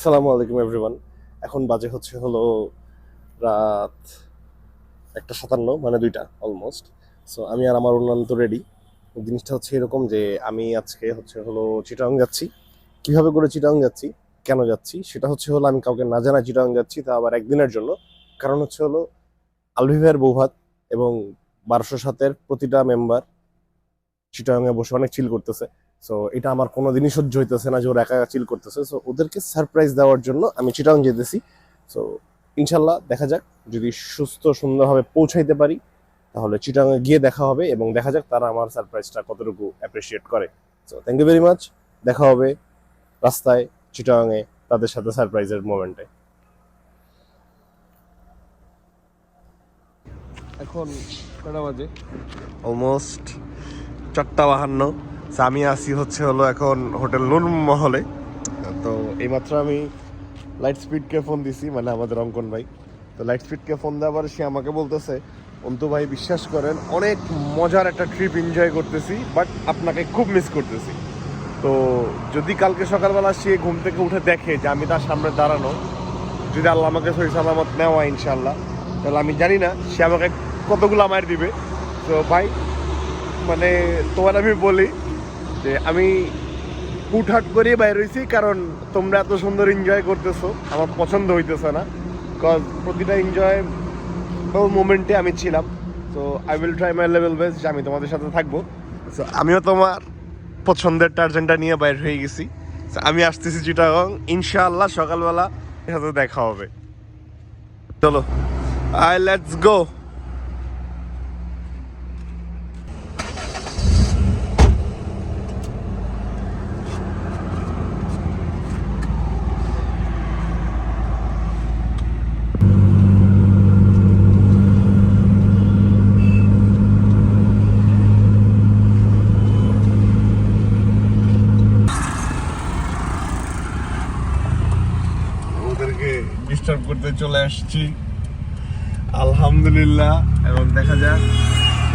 আসসালামু আলাইকুম এভরিওয়ান এখন বাজে হচ্ছে হলো রাত একটা সাতান্ন মানে দুইটা অলমোস্ট সো আমি আর আমার অন্যান্য তো রেডি জিনিসটা হচ্ছে এরকম যে আমি আজকে হচ্ছে হলো চিটাং যাচ্ছি। কীভাবে করে চিটাং যাচ্ছি? কেন যাচ্ছি? সেটা হচ্ছে হলো আমি কাউকে না জানা চিটাং যাচ্ছি, তা আবার একদিনের জন্য। কারণ হচ্ছে হলো আলভিভাইয়ের বৌভাত এবং বারোশো সাতের প্রতিটা মেম্বার চিটাংয়ে বসে অনেক চিল করতেছে। সো এটা আমার কোনো দিনই সহ্য হইতেছে না যে ওরা একা চিল করতেছে। সো ওদেরকে সারপ্রাইজ দেওয়ার জন্য আমি চিটাং যেতেছি সো ইনশাল্লাহ দেখা যাক যদি সুস্থ সুন্দরভাবে পৌঁছাইতে পারি তাহলে চিটাংয়ে গিয়ে দেখা হবে এবং দেখা যাক তারা আমার সারপ্রাইজটা কতটুকু অ্যাপ্রিসিয়েট করে। So thank you very much দেখা হবে রাস্তায় চিটাংয়ে তাদের সাথে সারপ্রাইজের মোমেন্টে এখন কটা বাজে? অলমোস্ট চারটা বাহান্ন। আমি আসি হচ্ছে হলো এখন হোটেল নুন মহলে। তো এইমাত্র আমি লাইট স্পিডকে ফোন দিছি মানে আমাদের অঙ্কন ভাই। তো লাইট স্পিডকে ফোন দেওয়ার সে আমাকে বলতেছে, অন্তু ভাই, বিশ্বাস করেন, অনেক মজার একটা ট্রিপ এনজয় করতেছি বাট আপনাকে খুব মিস করতেছি। তো যদি কালকে সকালবেলা সে ঘুম থেকে উঠে দেখে যে আমি তার সামনে দাঁড়ানো, যদি আল্লাহ আমাকে সহি সালামত নেওয়া ইনশাল্লাহ তাহলে আমি জানি না সে আমাকে কতগুলো আমার দিবে। তো ভাই মানে তোমার আমি বলি যে আমি হুটহাট করে বাইর হয়েছি, কারণ তোমরা এত সুন্দর এনজয় করতেছো। আমার পছন্দ হইতেছে না। কজ প্রতিটা এনজয় মোমেন্টে আমি ছিলাম। তো I will try my level best যে আমি তোমাদের সাথে থাকব। সো আমিও তোমার পছন্দের টার্জেনটা নিয়ে বাইর হয়ে গেছি। আমি আসতেছি চিটাগং ইনশাআল্লাহ সকালবেলা এর সাথে দেখা হবে। চলো। আই লেটস গো ওদেরকে ডিস্টার্ব করতে চলে আসছি। আলহামদুলিল্লাহ। এবং দেখা যাক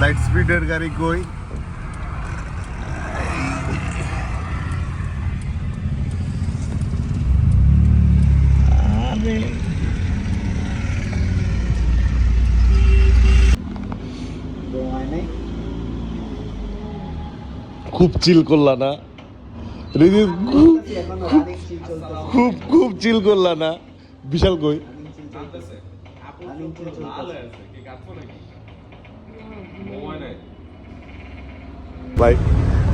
লাইট স্পিডের গাড়ি কই? খুব চিল করলা না? খুব খুব চিল করলা না? বিশাল কই? ভাই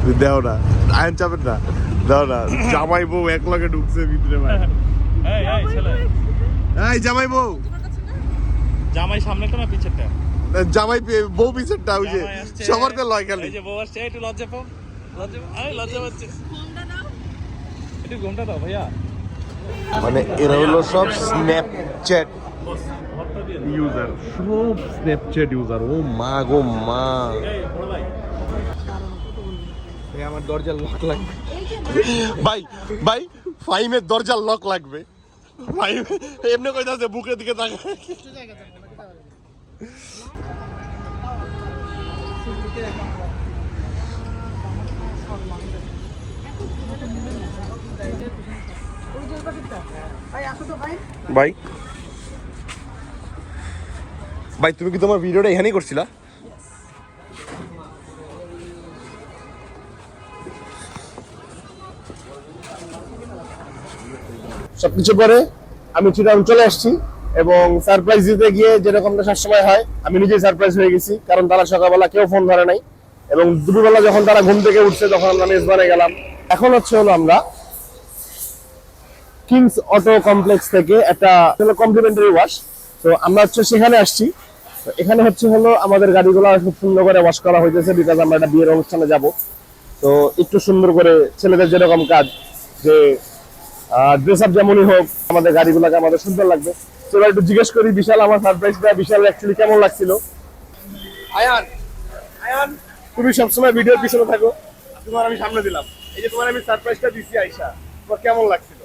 তুই দেও না। আয়ন চাপেন না। দাও না। জামাই বউ এক লগে ঢুকছে ভিতরে ভাই। এই এই ছেলে। এই জামাই বউ। জামাই সামনেটা না পিছেরটা? জামাই বউ পিছেরটা ওই যে সবার তো লয় খালি। এই যে বউ আসছে একটু লজ্জা পাও। লজ্জা আরে লজ্জা পাচ্ছে। একটু ঘুমটা দাও ভাইয়া। মানে এরা হলো সব স্ন্যাপচ্যাট ইউজার সব স্ন্যাপচ্যাট ইউজার ও মা গো মা। আমার দরজার লক লাগবে। ভাই ভাই ফাইমের দরজার লক লাগবে। ভাই এমনি কইতাছে বুকের দিকে তাকা ভাই ভাই, তুমি কি তোমার ভিডিওটা এখানেই করছিলা? সবকিছু পরে আমি চিটাং চলে আসছি এবং সারপ্রাইজ দিতে গিয়ে যেরকমটা সবসময় হয়, আমি নিজেই সারপ্রাইজ হয়ে গেছি, কারণ তারা সকালবেলা কেউ ফোন ধরে নাই এবং দুপুরবেলা যখন তারা ঘুম থেকে উঠছে তখন আমরা মেজবানে গেলাম। এখন হচ্ছে হলো আমরা কিংস অটো কমপ্লেক্স থেকে একটা কমপ্লিমেন্টারি ওয়াশ তো আমরা হচ্ছে সেখানে আসছি। এখানে হচ্ছে হলো আমাদের গাড়িগুলো খুব সুন্দর করে ওয়াশ করা হইতেছে বিকজ আমরা একটা বিয়ের অনুষ্ঠানে যাব। তো একটু সুন্দর করে ছেলেদের যেরকম কাজ যে ড্রেস আপ যেমনই হোক আমাদের গাড়িগুলোকে আমাদের সুন্দর লাগবে। তো এবার একটু জিজ্ঞেস করি বিশাল আমার সারপ্রাইজটা বিশাল অ্যাকচুয়ালি কেমন লাগছিল? আয়ান। আয়ান। তুমি সবসময় ভিডিওর পিছনে থাকো। তোমার আমি সামনে দিলাম। এই যে তোমার আমি সারপ্রাইজটা দিছি আইসা তোমার কেমন লাগছিল?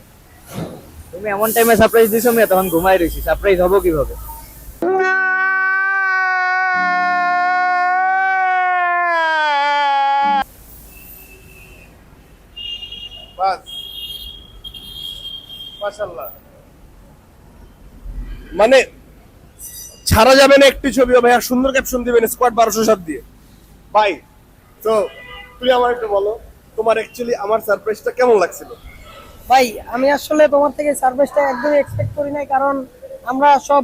তুমি এমন টাইমে সারপ্রাইজ দিছো আমি তখন ঘুমাই রইছি সারপ্রাইজ হব কীভাবে? মানে ছাড়া যাবে না একটি ছবিও ভাই আর সুন্দর ক্যাপশন দিবেন স্কোয়াড বারোশো সাত দিয়ে। ভাই তো তুমি আমার একটু বলো তোমার অ্যাকচুয়ালি আমার সারপ্রাইজটা কেমন লাগছিল? ভাই আমি আসলে তোমার থেকে সার্ভিসটা একদমই এক্সপেক্ট করি নাই কারণ আমরা সব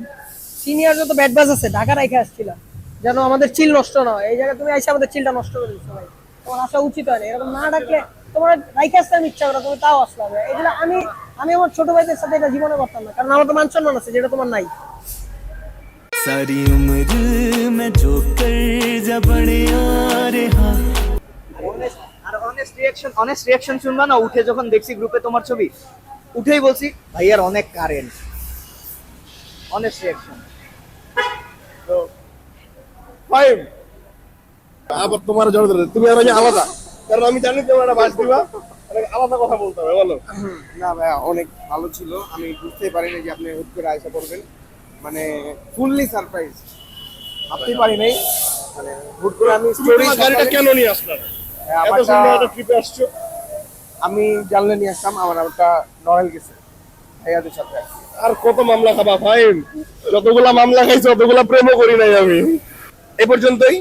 সিনিয়র যত ব্যাট বাজ আছে ঢাকা রেখে আসছিলাম। যেন আমাদের চিল নষ্ট না হয়। এই জায়গায় তুমি এসে আমাদের চিলটা নষ্ট করে দিচ্ছ ভাই। তোমার আসা উচিত হয় না। এরকম না ডাকলে তোমার রাইখে আসতে আমি ইচ্ছা করো তুমি তাও আসলাম এগুলো আমি আমি আমার ছোট ভাইদের সাথে এটা জীবনে করতাম না কারণ আমার তো মান সম্মান আছে যেটা তোমার নাই। অনেস্ট রিয়াকশন অনেস্ট রিয়াকশন শুনবা না উঠে যখন দেখছি গ্রুপে তোমার ছবি উঠেই বলছি ভাইয়ার অনেক কারেন্ট অনেস্ট রিয়াকশন তো ফাইভ আবার তোমার জড় ধরে তুমি আর আলাদা কারণ আমি জানি তোমার বাস দিবা। আলাদা কথা বলতে হবে বলো। না ভাইয়া অনেক ভালো ছিল। আমি বুঝতেই পারিনি যে আপনি হুট করে আয়সা করবেন মানে ফুললি সারপ্রাইজ ভাবতেই পারি নাই। মানে হুট করে আমি গাড়িটা কেন নিয়ে আসলে? না? হ্যাঁ, এত সুন্দর একটা ট্রিপে আসছো। আমি জানলে নিয়ে আসতাম আমার ওটা নড়াইল গেছে। ভাইয়াদের সাথে আর কত মামলা খাবা ভাই যতগুলা মামলা খাইছো ততগুলা প্রেমও করি নাই আমি। এ পর্যন্তই।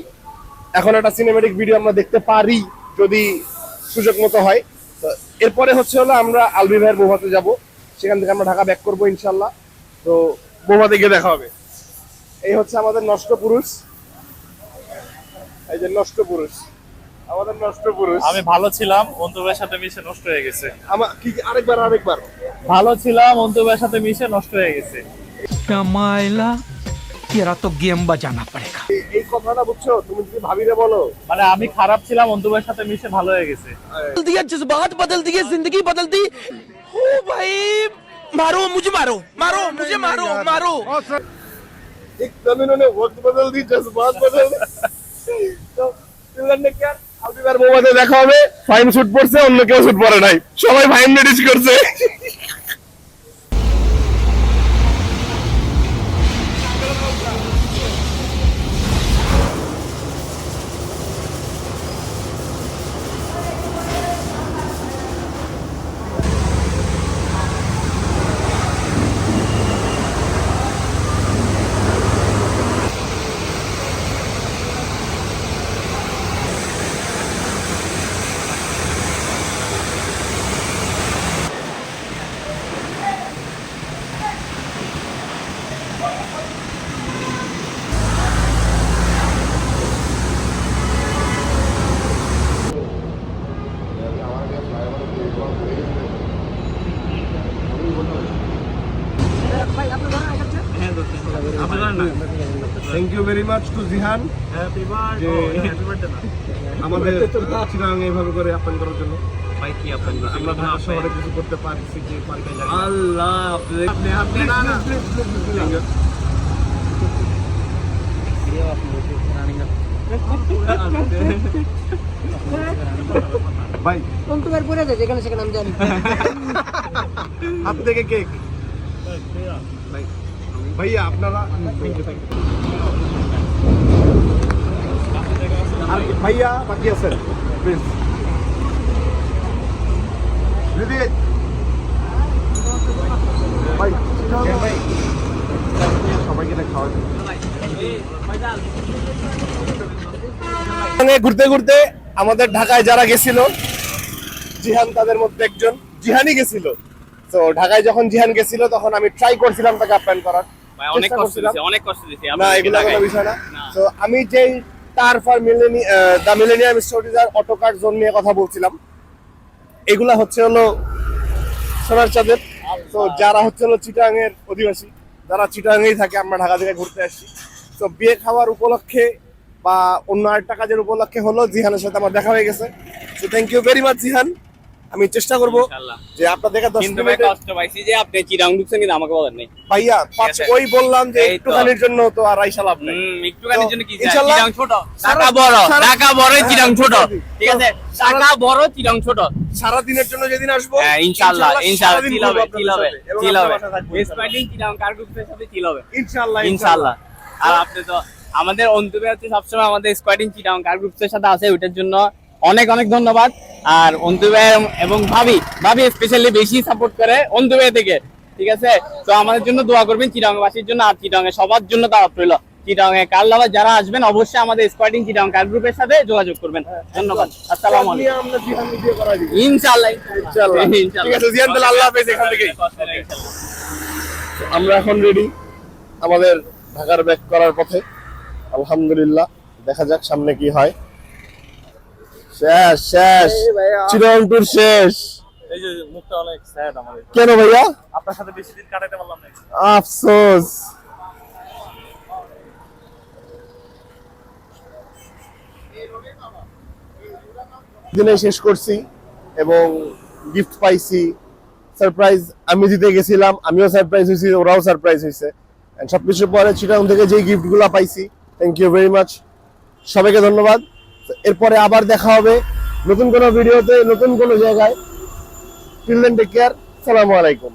এখন একটা সিনেমেটিক ভিডিও আমরা দেখতে পারি যদি সুযোগ মতো হয়। এরপরে হচ্ছে হলো আমরা আলবি ভাইয়ের বৌভাতে যাব। সেখান থেকে আমরা ঢাকা ব্যাক করব ইনশাল্লাহ তো বৌভাতে গিয়ে দেখা হবে। এই হচ্ছে আমাদের নষ্ট পুরুষ। এই যে নষ্ট পুরুষ। আমাদের নষ্ট পুরুষ। আমি ভালো ছিলাম বন্ধুদের সাথে মিশে নষ্ট হয়ে গেছে। আমার কি আরেকবার আরেকবার। ভালো ছিলাম বন্ধুদের সাথে মিশে নষ্ট হয়ে গেছে। কামাইলা तेरा तो गेम बजाना पड़ेगा এই- এই কথাটা বুঝছো তুমি যদি ভাবিরে বলো মানে আমি খারাপ ছিলাম অন্তবের সাথে মিশে ভালো হয়ে গেছে बदल दिया जज्बात बदल दिए जिंदगी बदल दी हो भाई मारो मुझे मारो मारो मुझे मारो मारो एक जमीनों ने वक्त बदल दी जज्बात बदल दी তো চিলড্রেন ডে কেয়ার আলবিবার মোবাইলে দেখা হবে ফাইন শুট পড়ছে অন্য কেউ শুট পড়ে নাই সবাই ফাইন নোটিস করছে Thank you very much to Jihan আমাদের চিরাং এইভাবে করে আপ্যায়ন করার জন্য। আমরা ঢাকা শহরে কিছু করতে পারছি যে পারি আল্লাহ আপনি আপনি না না। ভাই। অন্তকার পরে যায় যেখানে সেখানে আমি জানি। হাত থেকে কেক। ভাইয়া। আপনারা থ্যাংক ইউ থ্যাংক ইউ আর কি- ভাইয়া বাকি ঘুরতে ঘুরতে আমাদের ঢাকায় যারা গেছিল, জিহান তাদের মধ্যে একজন, জিহানই গেছিল। তো ঢাকায় যখন জিহান গেছিল, তখন আমি ট্রাই করছিলাম তাকে আপ্যায়ন করার। অনেক কষ্ট দিয়েছে অনেক কষ্ট দিয়েছে না এগুলো কোনো বিষয় না। তো আমি যেই তার ফর মিলেনি দ্য মিলেনিয়াম স্টোরিজ আর অটোকার জোন নিয়ে কথা বলছিলাম। এগুলা হচ্ছে হলো সোনার চাঁদের। তো যারা হচ্ছে হলো চিটাং এর অধিবাসী যারা চিটাঙ্গেই থাকে আমরা ঢাকা থেকে ঘুরতে আসছি তো বিয়ে খাওয়ার উপলক্ষে বা অন্য আরেকটা কাজের উপলক্ষে হলো জিহানের সাথে আমার দেখা হয়ে গেছে। তো thank you very much Jihan. আমি চেষ্টা করব যে আপনার দেখা দশ কষ্ট পাইছি যে আপনি চিরাং ঢুকছেন কিন্তু আমাকে বলেন নাই। ভাইয়া পাঁচ ওই বললাম যে একটুখানির জন্য তো আর আইসা লাভ নেই। একটুখানির জন্য কি চিরাং ছোট। টাকা বড় টাকা বড় চিরাং ছোট। ঠিক আছে? টাকা বড় চিরাং ছোট। সারা দিনের জন্য যেদিন আসব হ্যাঁ ইনশাআল্লাহ ইনশাআল্লাহ চিল হবে চিল হবে চিল হবে। থাকব। চিরাং কার গ্রুপের সাথে চিল হবে। ইনশাআল্লাহ ইনশাআল্লাহ। আর আপনি তো আমাদের অন্তবে হচ্ছে সবসময় আমাদের স্কোয়াডিং চিটাং কার গ্রুপের সাথে আছে ওইটার জন্য অনেক অনেক ধন্যবাদ। আর অন্তবে এবং ভাবি ভাবি স্পেশালি বেশি সাপোর্ট করে অন্তবে থেকে ঠিক আছে? তো আমাদের জন্য দোয়া করবেন চিটাং বাসীর জন্য আর চিটাং সবার জন্য দাওয়াত রইল। চিটাং এ কার লাভার যারা আসবেন অবশ্যই আমাদের স্কোয়াডিং চিটাং কার গ্রুপের সাথে যোগাযোগ করবেন। ধন্যবাদ। আসসালামু ইনশাআল্লাহ। ইনশাআল্লাহ। ঠিক আছে, জিয়ান তাহলে আল্লাহ হাফেজ এখান থেকে। আমরা এখন রেডি আমাদের ঢাকার ব্যাক করার পথে। আলহামদুলিল্লাহ দেখা যাক সামনে কি হয়। শেষ শেষ। চিরং টুর শেষ। এই যে মুখটা অনেক স্যাড আমাদের। কেন ভাইয়া? আপনার সাথে বেশি দিন কাটাতে পারলাম না। আফসোস। দিনে শেষ করছি এবং গিফট পাইছি। সারপ্রাইজ আমি দিতে গেছিলাম আমিও সারপ্রাইজ হয়েছি ওরাও সারপ্রাইজ হয়েছে। And সবকিছু পরে চিটাং থেকে যে গিফটগুলো পাইছি থ্যাংক ইউ ভেরি মাচ সবাইকে ধন্যবাদ। এরপরে আবার দেখা হবে নতুন কোনো ভিডিওতে, নতুন কোনো জায়গায়। টিল দেন টেক কেয়ার সালামু আলাইকুম।